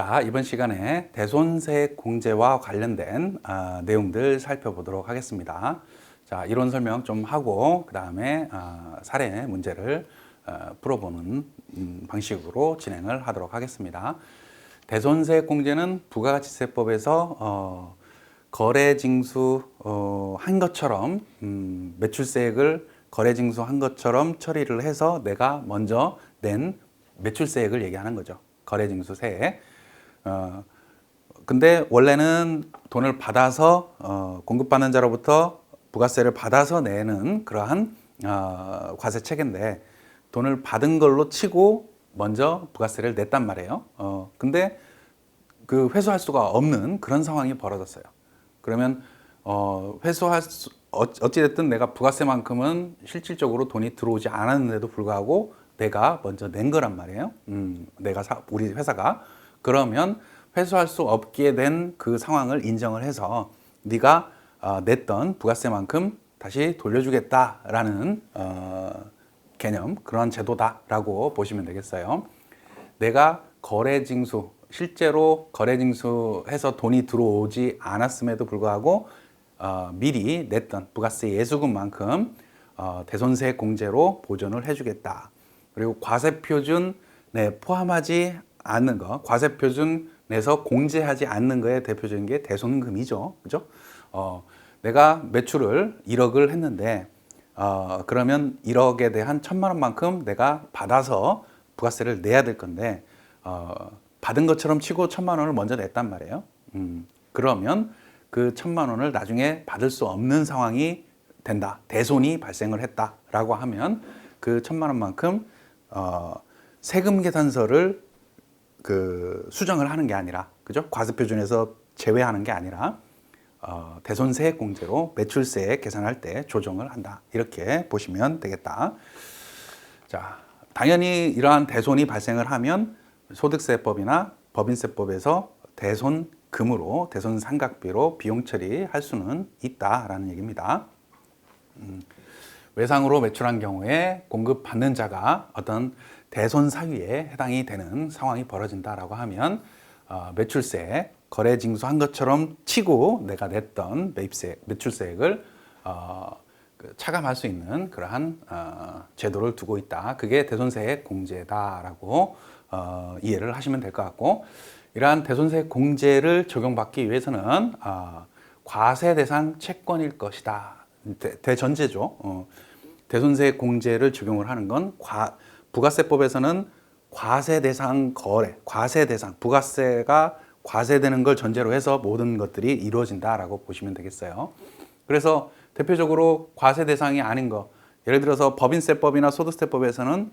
자, 이번 시간에 대손세 공제와 관련된 아, 내용들 살펴보도록 하겠습니다. 자, 이론 설명 좀 하고 그 다음에 아, 사례 문제를 어, 풀어보는 음, 방식으로 진행을 하도록 하겠습니다. 대손세 공제는 부가가치세법에서 어, 거래징수 어, 한 것처럼 음, 매출세액을 거래징수 한 것처럼 처리를 해서 내가 먼저 낸 매출세액을 얘기하는 거죠. 거래징수세액. 어, 근데 원래는 돈을 받아서 어, 공급받는 자로부터 부가세를 받아서 내는 그러한 어, 과세 체계인데 돈을 받은 걸로 치고 먼저 부가세를 냈단 말이에요. 어, 근데 그 회수할 수가 없는 그런 상황이 벌어졌어요. 그러면 어, 회수할 수, 어, 어찌됐든 내가 부가세만큼은 실질적으로 돈이 들어오지 않았는데도 불구하고 내가 먼저 낸 거란 말이에요. 음, 내가 사, 우리 회사가 그러면 회수할 수 없게 된 그 상황을 인정을 해서 네가 어, 냈던 부가세만큼 다시 돌려주겠다라는 어, 개념 그런 제도다라고 보시면 되겠어요. 내가 거래징수 실제로 거래징수해서 돈이 들어오지 않았음에도 불구하고 어, 미리 냈던 부가세 예수금만큼 어, 대손세 공제로 보전을 해주겠다. 그리고 과세 표준 내 포함하지 않는 거, 과세 표준 내서 공제하지 않는 거에 대표적인 게 대손금이죠, 그죠? 어, 내가 매출을 1억을 했는데 어, 그러면 1억에 대한 천만 원만큼 내가 받아서 부가세를 내야 될 건데 어, 받은 것처럼 치고 천만 원을 먼저 냈단 말이에요. 음, 그러면 그 천만 원을 나중에 받을 수 없는 상황이 된다. 대손이 발생을 했다라고 하면 그 천만 원만큼 어, 세금 계산서를 그 수정을 하는 게 아니라 그죠? 과세 표준에서 제외하는 게 아니라 어, 대손세 공제로 매출세 계산할 때 조정을 한다. 이렇게 보시면 되겠다. 자, 당연히 이러한 대손이 발생을 하면 소득세법이나 법인세법에서 대손 금으로 대손 삼각비로 비용 처리할 수는 있다라는 얘기입니다. 음, 외상으로 매출한 경우에 공급받는 자가 어떤 대손 사유에 해당이 되는 상황이 벌어진다라고 하면 어, 매출세 거래 징수한 것처럼 치고 내가 냈던 매입세 매출세액을 어, 그 차감할 수 있는 그러한 어, 제도를 두고 있다. 그게 대손세액 공제다라고 어, 이해를 하시면 될 것 같고 이러한 대손세 공제를 적용받기 위해서는 어, 과세 대상 채권일 것이다. 대, 대전제죠. 어, 대손세 공제를 적용을 하는 건 과, 부가세법에서는 과세 대상 거래, 과세 대상, 부가세가 과세되는 걸 전제로 해서 모든 것들이 이루어진다라고 보시면 되겠어요. 그래서 대표적으로 과세 대상이 아닌 거, 예를 들어서 법인세법이나 소득세법에서는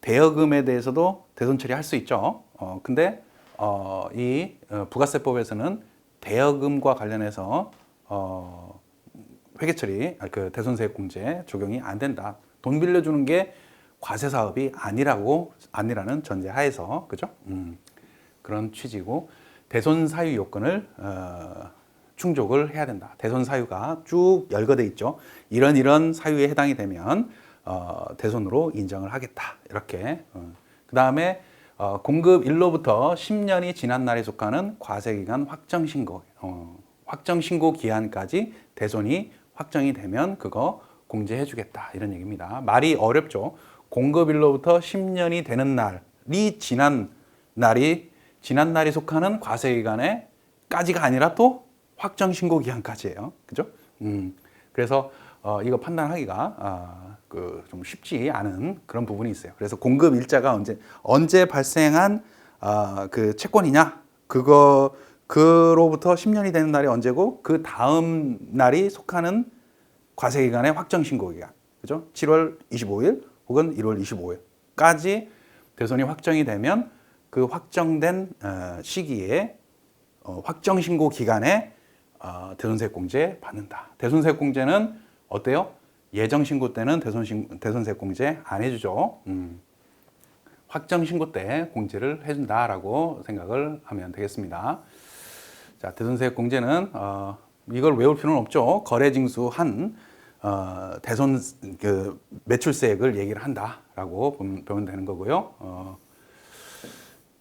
대여금에 대해서도 대손 처리할 수 있죠. 어, 근데 어, 이 어, 부가세법에서는 대여금과 관련해서 어, 회계 처리, 아, 그 대손세액 공제 적용이 안 된다. 돈 빌려주는 게 과세 사업이 아니라고 아니라는 전제 하에서 그죠? 음, 그런 취지고 대손 사유 요건을 어, 충족을 해야 된다. 대손 사유가 쭉 열거돼 있죠. 이런 이런 사유에 해당이 되면 어, 대손으로 인정을 하겠다. 이렇게. 어. 그 다음에 어, 공급 일로부터 10년이 지난 날에 속하는 과세기간 확정 신고, 어, 확정 신고 기한까지 대손이 확정이 되면 그거 공제해 주겠다. 이런 얘기입니다. 말이 어렵죠. 공급일로부터 10년이 되는 날이 지난 날이 지난 날이 속하는 과세 기간에까지가 아니라 또 확정 신고 기한까지예요. 그죠? 음. 그래서 어, 이거 판단하기가 어, 그좀 쉽지 않은 그런 부분이 있어요. 그래서 공급 일자가 언제 언제 발생한 어, 그 채권이냐 그거 그로부터 10년이 되는 날이 언제고 그 다음 날이 속하는 과세 기간의 확정 신고 기간. 그죠? 7월 25일 혹은 1월 25일까지 대손이 확정이 되면 그 확정된 어, 시기에 어, 확정 신고 기간에 어, 대손세액 공제 받는다. 대손세액 공제는 어때요? 예정 신고 때는 신, 대손세액 공제 안 해주죠. 음. 확정 신고 때 공제를 해준다라고 생각을 하면 되겠습니다. 자, 대손세액 공제는 어, 이걸 외울 필요는 없죠. 거래징수 한 어, 대손 그 매출세액을 얘기를 한다라고 보면, 보면 되는 거고요. 어,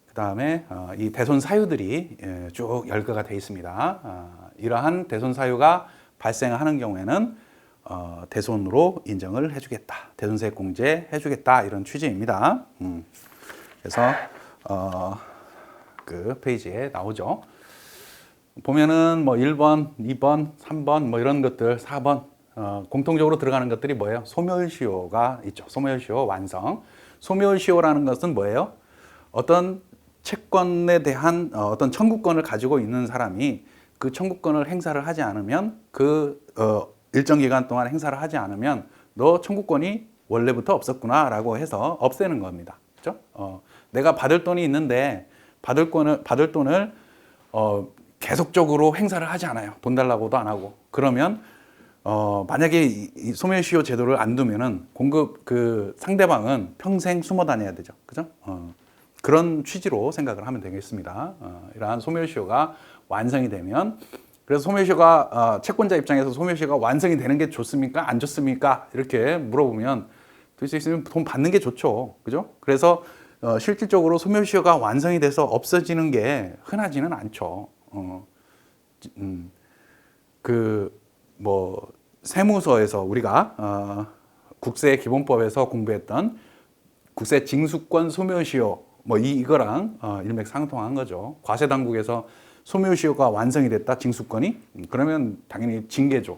그 다음에 어, 이 대손 사유들이 예, 쭉 열거가 돼 있습니다. 아, 이러한 대손 사유가 발생하는 경우에는 어, 대손으로 인정을 해주겠다, 대손세 공제 해주겠다 이런 취지입니다. 음. 그래서 어, 그 페이지에 나오죠. 보면은 뭐 1번, 2번, 3번 뭐 이런 것들, 4번 어, 공통적으로 들어가는 것들이 뭐예요? 소멸시효가 있죠. 소멸시효 완성. 소멸시효라는 것은 뭐예요? 어떤 채권에 대한 어, 어떤 청구권을 가지고 있는 사람이 그 청구권을 행사를 하지 않으면 그 어, 일정 기간 동안 행사를 하지 않으면 너 청구권이 원래부터 없었구나라고 해서 없애는 겁니다. 그렇죠? 어, 내가 받을 돈이 있는데 받을 돈을 받을 돈을 어, 계속적으로 행사를 하지 않아요. 돈 달라고도 안 하고 그러면 어, 만약에 이, 이 소멸시효 제도를 안 두면은 공급 그 상대방은 평생 숨어 다녀야 되죠. 그죠? 어, 그런 취지로 생각을 하면 되겠습니다. 어, 이러한 소멸시효가 완성이 되면 그래서 소멸시효가 어, 채권자 입장에서 소멸시효가 완성이 되는 게 좋습니까? 안 좋습니까? 이렇게 물어보면 될 수 있으면 돈 받는 게 좋죠. 그죠? 그래서 어, 실질적으로 소멸시효가 완성이 돼서 없어지는 게 흔하지는 않죠. 어, 음, 그뭐 세무서에서 우리가 어, 국세 기본법에서 공부했던 국세 징수권 소멸시효 뭐 이, 이거랑 어, 일맥상통한 거죠. 과세 당국에서 소멸시효가 완성이 됐다 징수권이 음, 그러면 당연히 징계죠.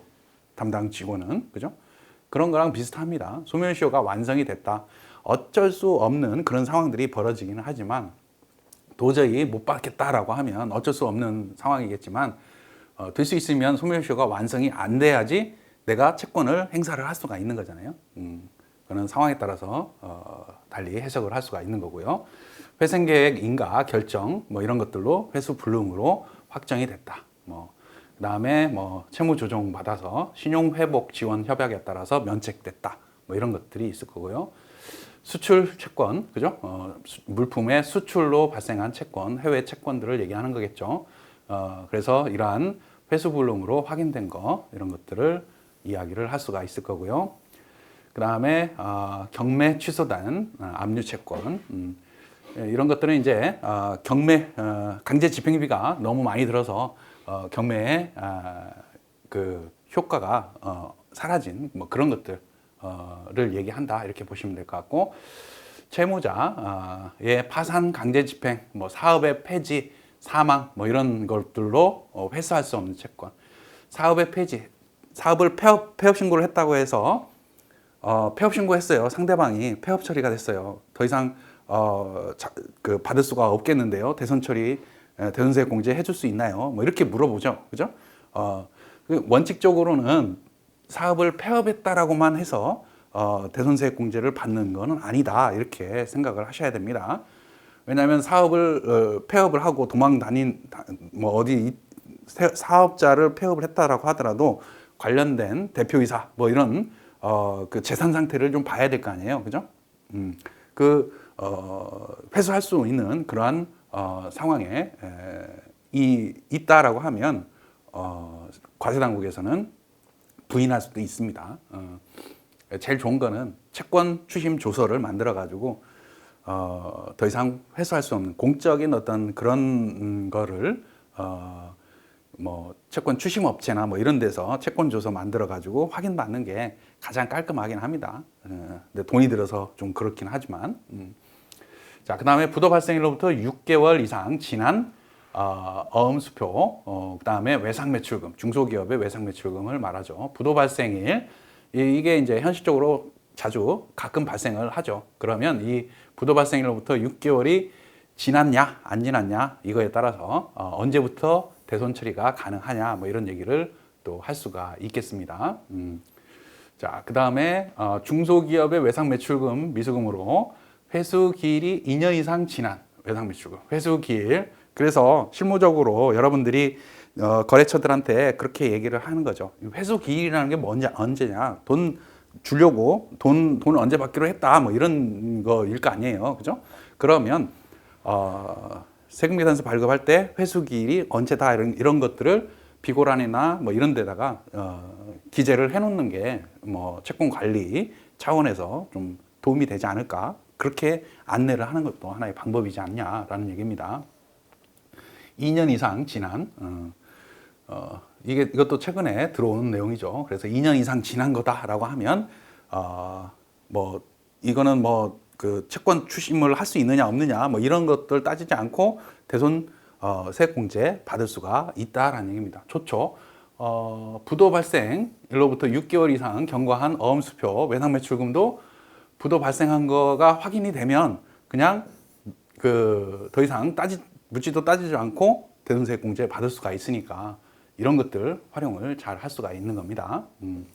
담당 직원은 그죠? 그런 거랑 비슷합니다. 소멸시효가 완성이 됐다. 어쩔 수 없는 그런 상황들이 벌어지기는 하지만 도저히 못 받겠다라고 하면 어쩔 수 없는 상황이겠지만 어, 될 수 있으면 소멸시효가 완성이 안 돼야지 내가 채권을 행사를 할 수가 있는 거잖아요. 음, 그런 상황에 따라서 어, 달리 해석을 할 수가 있는 거고요. 회생 계획 인가 결정 뭐 이런 것들로 회수 불능으로 확정이 됐다. 뭐 그다음에 뭐 채무 조정 받아서 신용 회복 지원 협약에 따라서 면책됐다. 뭐 이런 것들이 있을 거고요. 수출 채권, 그죠? 어, 수, 물품의 수출로 발생한 채권, 해외 채권들을 얘기하는 거겠죠. 어, 그래서 이러한 회수 불능으로 확인된 거 이런 것들을 이야기를 할 수가 있을 거고요. 그 다음에 어, 경매 취소된 어, 압류 채권 음, 예, 이런 것들은 이제 어, 경매 어, 강제 집행비가 너무 많이 들어서 어, 경매의 아, 그 효과가 어, 사라진 뭐 그런 것들을 얘기한다 이렇게 보시면 될 것 같고 채무자의 파산 강제 집행 뭐 사업의 폐지 사망 뭐 이런 것들로 어, 회수할 수 없는 채권 사업의 폐지 사업을 폐업, 폐업 신고를 했다고 해서 어, 폐업 신고했어요. 상대방이 폐업 처리가 됐어요. 더 이상 어, 자, 그 받을 수가 없겠는데요. 대선 처리 에, 대선세 공제 해줄 수 있나요? 뭐 이렇게 물어보죠. 그죠? 어, 그 원칙적으로는 사업을 폐업했다라고만 해서 어, 대선세 공제를 받는 것은 아니다. 이렇게 생각을 하셔야 됩니다. 왜냐하면 사업을 어, 폐업을 하고 도망 다닌 뭐 어디 사업자를 폐업을 했다라고 하더라도 관련된 대표이사 뭐 이런 어, 그 재산 상태를 좀 봐야 될 거 아니에요, 그죠? 음, 그 어, 회수할 수 있는 그러한 어, 상황에 에, 이 있다라고 하면 어, 과세 당국에서는 부인할 수도 있습니다. 어, 제일 좋은 거는 채권 추심 조서를 만들어 가지고 어, 더 이상 회수할 수 없는 공적인 어떤 그런 거를 어, 뭐 채권 추심 업체나 뭐 이런 데서 채권 조서 만들어 가지고 확인 받는 게 가장 깔끔하긴 합니다. 어, 근데 돈이 들어서 좀 그렇긴 하지만. 음. 자, 그 다음에 부도 발생일로부터 6개월 이상 지난 어, 어음 수표, 어, 그 다음에 외상 매출금, 중소기업의 외상 매출금을 말하죠. 부도 발생일, 이게 이제 현실적으로 자주 가끔 발생을 하죠. 그러면 이 부도 발생일로부터 6개월이 지났냐, 안 지났냐, 이거에 따라서 어, 언제부터 대손 처리가 가능하냐 뭐 이런 얘기를 또 할 수가 있겠습니다. 음. 자, 그 다음에 어, 중소기업의 외상 매출금 미수금으로 회수 기일이 2년 이상 지난 외상 매출금 회수 기일 그래서 실무적으로 여러분들이 어, 거래처들한테 그렇게 얘기를 하는 거죠. 회수 기일이라는 게 뭔지 언제냐? 돈 주려고 돈 돈을 언제 받기로 했다 뭐 이런 거일 거 아니에요, 그죠? 그러면 어, 세금 계산서 발급할 때 회수기일이 언제다 이런, 이런 것들을 비고란이나 뭐 이런 데다가 어, 기재를 해놓는 게 뭐 채권 관리 차원에서 좀 도움이 되지 않을까 그렇게 안내를 하는 것도 하나의 방법이지 않냐라는 얘기입니다. 2년 이상 지난 어, 어, 이게 이것도 최근에 들어온 내용이죠. 그래서 2년 이상 지난 거다라고 하면 어, 뭐 이거는 뭐 그 채권 추심을 할 수 있느냐 없느냐 뭐 이런 것들 따지지 않고 대손 어, 세액공제 받을 수가 있다라는 얘기입니다. 좋죠. 어, 부도 발생 일로부터 6개월 이상 경과한 어음수표 외상 매출금도 부도 발생한 거가 확인이 되면 그냥 그 더 이상 따지 묻지도 따지지 않고 대손세액 공제 받을 수가 있으니까 이런 것들 활용을 잘 할 수가 있는 겁니다. 음.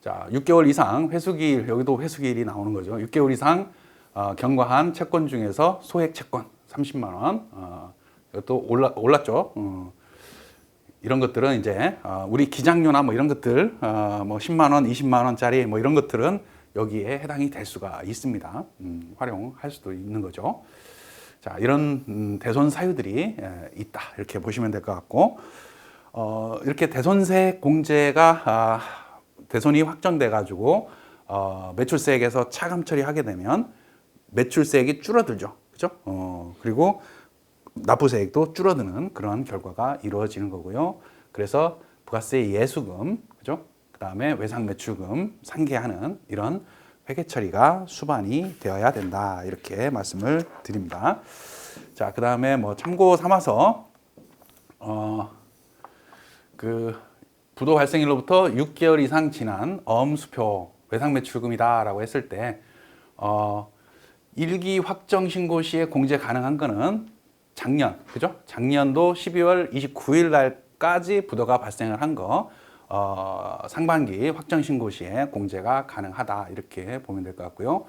자, 6개월 이상 회수기일 여기도 회수기일이 나오는 거죠. 6개월 이상 어, 경과한 채권 중에서 소액 채권 30만 원 어, 이것도 올라 올랐죠. 어, 이런 것들은 이제 어, 우리 기장료나 뭐 이런 것들 어, 뭐 10만 원, 20만 원짜리 뭐 이런 것들은 여기에 해당이 될 수가 있습니다. 음, 활용할 수도 있는 거죠. 자, 이런 음, 대손 사유들이 에, 있다 이렇게 보시면 될 것 같고 어, 이렇게 대손세 공제가 아, 대손이 확정돼 가지고 어, 매출세액에서 차감 처리하게 되면 매출세액이 줄어들죠, 그죠? 어, 그리고 납부세액도 줄어드는 그런 결과가 이루어지는 거고요. 그래서 부가세 예수금, 그죠? 그 다음에 외상 매출금 상계하는 이런 회계 처리가 수반이 되어야 된다 이렇게 말씀을 드립니다. 자, 그 다음에 뭐 참고 삼아서 어, 그 부도 발생일로부터 6개월 이상 지난 어음수표 외상 매출금이다라고 했을 때 어, 일기 확정 신고 시에 공제 가능한 거는 작년, 그죠? 작년도 12월 29일 날까지 부도가 발생을 한 거, 어, 상반기 확정 신고 시에 공제가 가능하다. 이렇게 보면 될 것 같고요.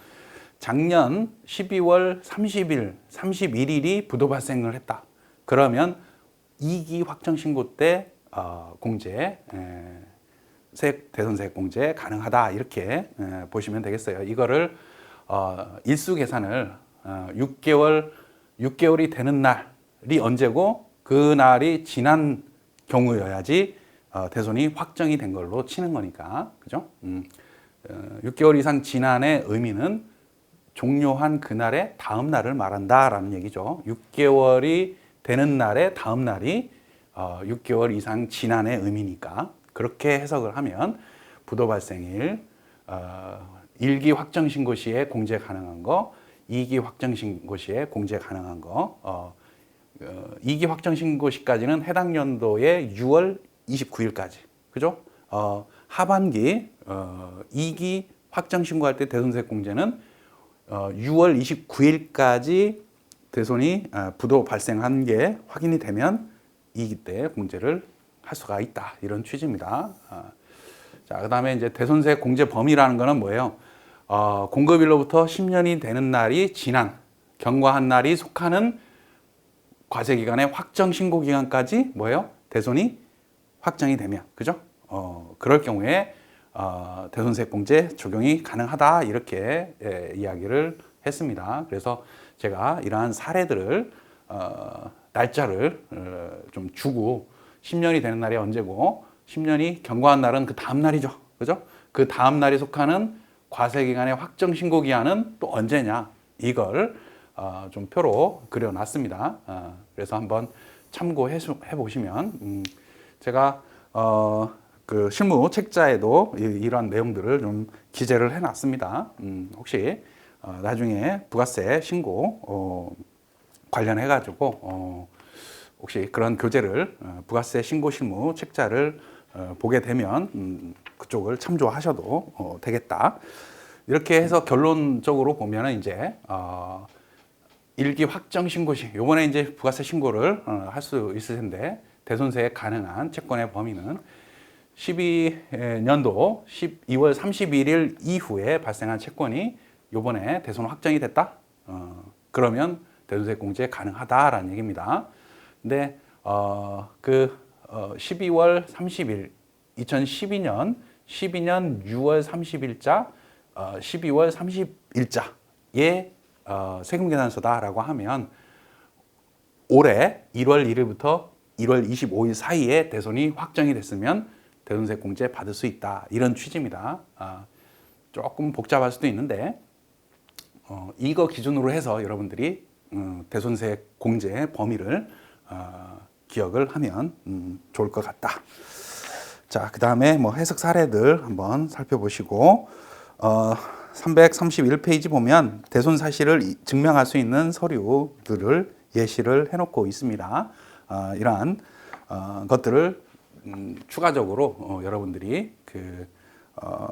작년 12월 30일, 31일이 부도 발생을 했다. 그러면 2기 확정 신고 때 어, 공제, 에, 세액, 대손세액 공제 가능하다. 이렇게 에, 보시면 되겠어요. 이거를 어, 일수 계산을 어, 6개월 6개월이 되는 날이 언제고 그 날이 지난 경우여야지 어, 대손이 확정이 된 걸로 치는 거니까 그죠? 음, 어, 6개월 이상 지난의 의미는 종료한 그날의 다음 날을 말한다라는 얘기죠. 6개월이 되는 날의 다음 날이 어, 6개월 이상 지난의 의미니까 그렇게 해석을 하면 부도 발생일 어, 1기 확정 신고 시에 공제 가능한 거, 2기 확정 신고 시에 공제 가능한 거, 어, 어, 2기 확정 신고 시까지는 해당 연도의 6월 29일까지. 그죠? 어, 하반기 어, 2기 확정 신고할 때 대손세 공제는 어, 6월 29일까지 대손이 어, 부도 발생한 게 확인이 되면 2기 때 공제를 할 수가 있다. 이런 취지입니다. 어, 자, 그 다음에 이제 대손세 공제 범위라는 거는 뭐예요? 어, 공급일로부터 10년이 되는 날이 지난 경과한 날이 속하는 과세 기간의 확정 신고 기간까지 뭐예요? 대손이 확정이 되면 그죠? 어, 그럴 경우에 어, 대손세 공제 적용이 가능하다 이렇게 예, 이야기를 했습니다. 그래서 제가 이러한 사례들을 어, 날짜를 어, 좀 주고 10년이 되는 날이 언제고 10년이 경과한 날은 그 다음 날이죠. 그죠? 그 다음 날이 속하는 과세 기간의 확정 신고 기한은 또 언제냐 이걸 어, 좀 표로 그려놨습니다. 어, 그래서 한번 참고해 보시면 음, 제가 어, 그 실무 책자에도 이, 러한 내용들을 좀 기재를 해놨습니다. 음, 혹시 어, 나중에 부가세 신고 어, 관련해 가지고 어, 혹시 그런 교재를 어, 부가세 신고 실무 책자를 어, 보게 되면 음, 그쪽을 참조하셔도 어, 되겠다. 이렇게 해서 결론적으로 보면은 이제 어, 일기 확정 신고 시 요번에 이제 부가세 신고를 어, 할 수 있을 텐데 대손세 가능한 채권의 범위는 12년도 12월 31일 이후에 발생한 채권이 요번에 대손 확정이 됐다. 어, 그러면 대손세 공제 가능하다라는 얘기입니다. 근데 어, 그 어, 12월 30일 2012년 12년 6월 30일자 어, 12월 30일자에 어, 세금 계산서다라고 하면 올해 1월 1일부터 1월 25일 사이에 대손이 확정이 됐으면 대손세 공제 받을 수 있다 이런 취지입니다. 아, 조금 복잡할 수도 있는데 어, 이거 기준으로 해서 여러분들이 음, 대손세 공제 범위를 어, 기억을 하면 음, 좋을 것 같다. 자, 그 다음에 뭐 해석 사례들 한번 살펴보시고, 어, 331페이지 보면 대손 사실을 이- 증명할 수 있는 서류들을 예시를 해놓고 있습니다. 어, 이러한 어, 것들을 음, 추가적으로 어, 여러분들이 그 어,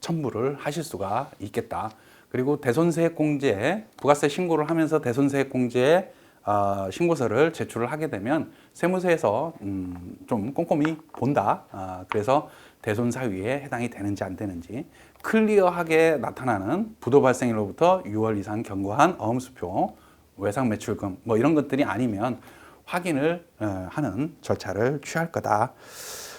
첨부를 하실 수가 있겠다. 그리고 대손세액 공제 부가세 신고를 하면서 대손세액 공제 어, 신고서를 제출을 하게 되면 세무서에서 음, 좀 꼼꼼히 본다. 아, 그래서 대손 사유에 해당이 되는지 안 되는지 클리어하게 나타나는 부도 발생일로부터 6월 이상 경과한 어음수표, 외상 매출금 뭐 이런 것들이 아니면 확인을 어, 하는 절차를 취할 거다.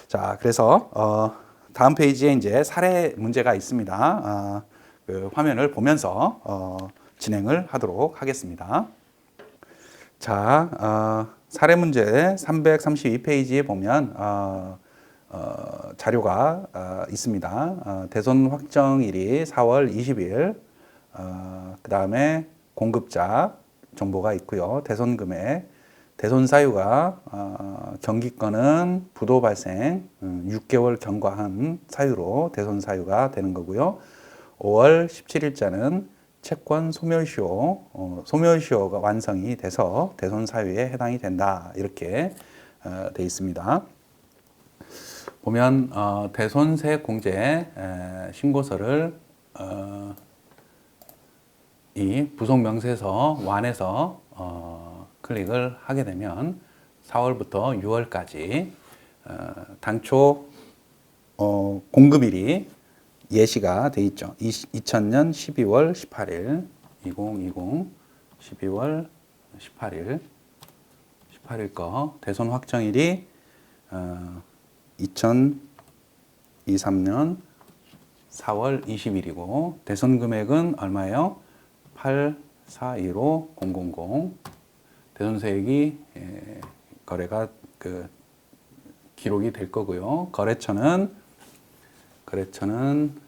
자, 그래서 어, 다음 페이지에 이제 사례 문제가 있습니다. 아, 그 화면을 보면서 어, 진행을 하도록 하겠습니다. 자, 어, 사례 문제 332페이지에 보면 어, 어, 자료가 어, 있습니다. 어, 대손 확정일이 4월 20일, 어, 그 다음에 공급자 정보가 있고요. 대손 금액, 대손 사유가 어, 경기권은 부도 발생 음, 6개월 경과한 사유로 대손 사유가 되는 거고요. 5월 17일자는 채권 소멸시효, 어, 소멸시효가 완성이 돼서 대손 사유에 해당이 된다 이렇게 어, 돼 있습니다. 보면 어, 대손세 공제 에, 신고서를 어, 이 부속 명세서 완에서 어, 클릭을 하게 되면 4월부터 6월까지 어, 당초 어, 공급일이 예시가 돼 있죠. 2000년 12월 18일, 2020 12월 18일, 18일 거 대손 확정일이 어, 2023년 4월 20일이고 대손 금액은 얼마예요? 8415,000 대손세액이 예, 거래가 그 기록이 될 거고요. 거래처는 거래처는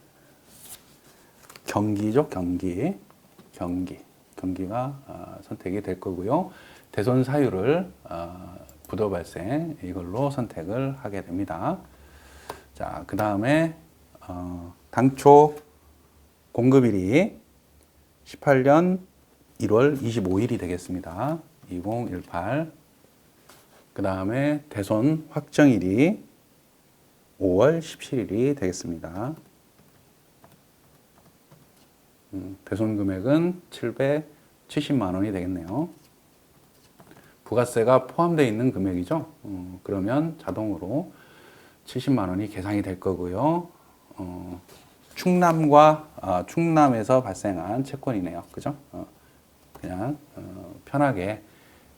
경기죠, 경기, 경기, 경기가 어, 선택이 될 거고요. 대손 사유를 어, 부도 발생 이걸로 선택을 하게 됩니다. 자, 그 다음에 어, 당초 공급일이 18년 1월 25일이 되겠습니다. 2018. 그 다음에 대손 확정일이 5월 17일이 되겠습니다. 음, 대손 금액은 770만 원이 되겠네요. 부가세가 포함되어 있는 금액이죠. 어, 그러면 자동으로 70만 원이 계산이 될 거고요. 어, 충남과 어, 충남에서 발생한 채권이네요. 그죠? 어, 그냥 어, 편하게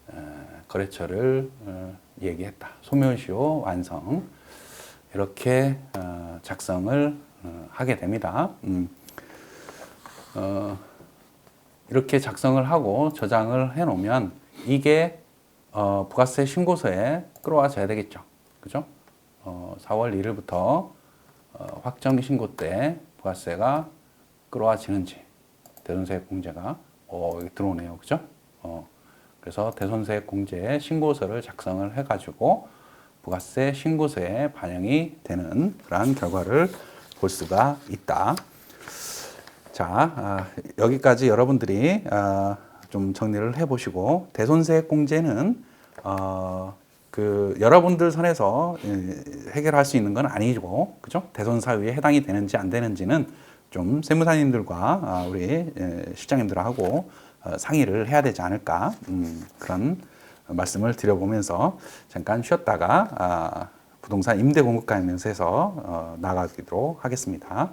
어, 거래처를 어, 얘기했다. 소멸시효 완성 이렇게 어, 작성을 어, 하게 됩니다. 음. 어, 이렇게 작성을 하고 저장을 해 놓으면 이게 어, 부가세 신고서에 끌어와줘야 되겠죠. 그죠? 어, 4월 1일부터 어, 확정 신고 때 부가세가 끌어와지는지 대손세액 공제가 어, 들어오네요. 그죠? 어, 그래서 대손세액 공제 신고서를 작성을 해 가지고 부가세 신고서에 반영이 되는 그러한 결과를 볼 수가 있다. 자, 아, 여기까지 여러분들이 아, 좀 정리를 해보시고 대손세액 공제는 어, 그 여러분들 선에서 예, 해결할 수 있는 건 아니고, 그죠? 대손 사유에 해당이 되는지 안 되는지는 좀 세무사님들과 아, 우리 예, 실장님들하고 어, 상의를 해야 되지 않을까 음, 그런 말씀을 드려보면서 잠깐 쉬었다가 아, 부동산 임대 공급가 면세에서 어, 나가도록 하겠습니다.